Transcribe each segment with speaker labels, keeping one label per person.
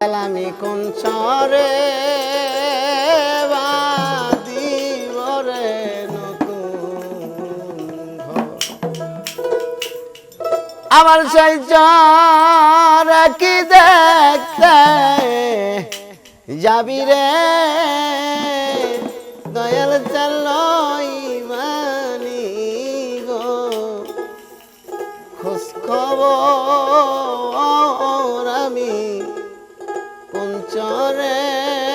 Speaker 1: আমি কোন চরে আমার সেই চর কি দেখতে যাবি রে? দয়াল চাল মানি গো, খোঁজ খবর চরে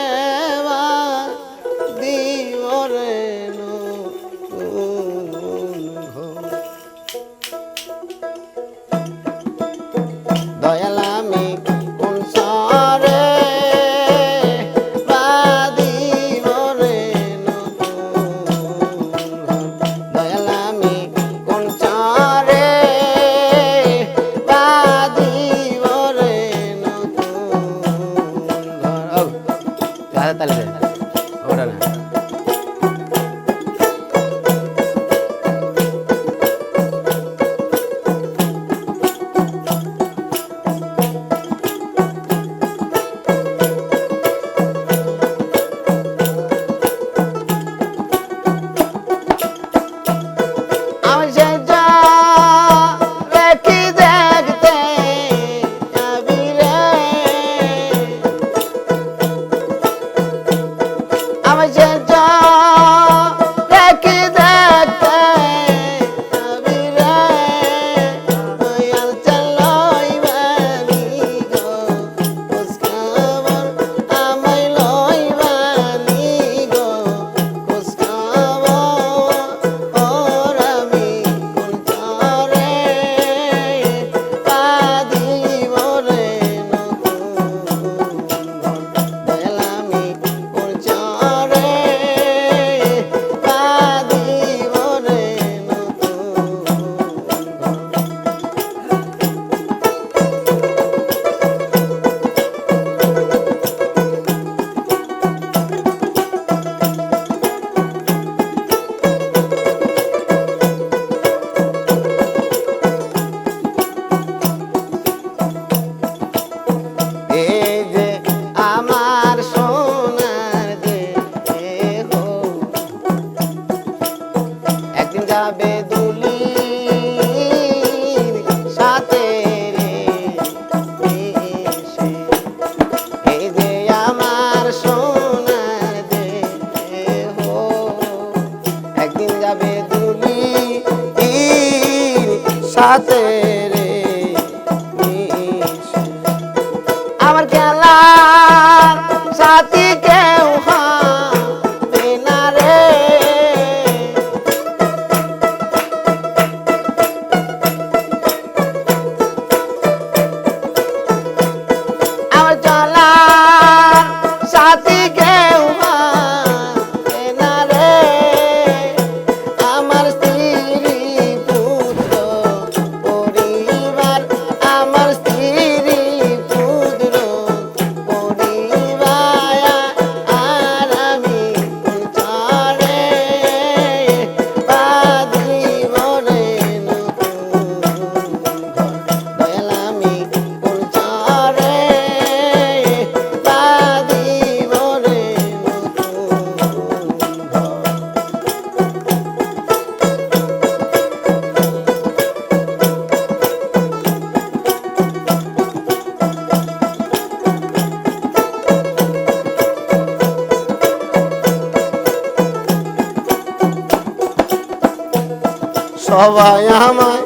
Speaker 1: সবাই আমায়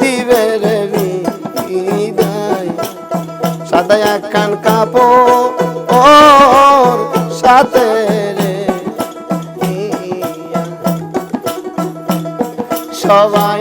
Speaker 1: দিবে রে সাদা এক কান কাপড় ও সাথে রে সবাই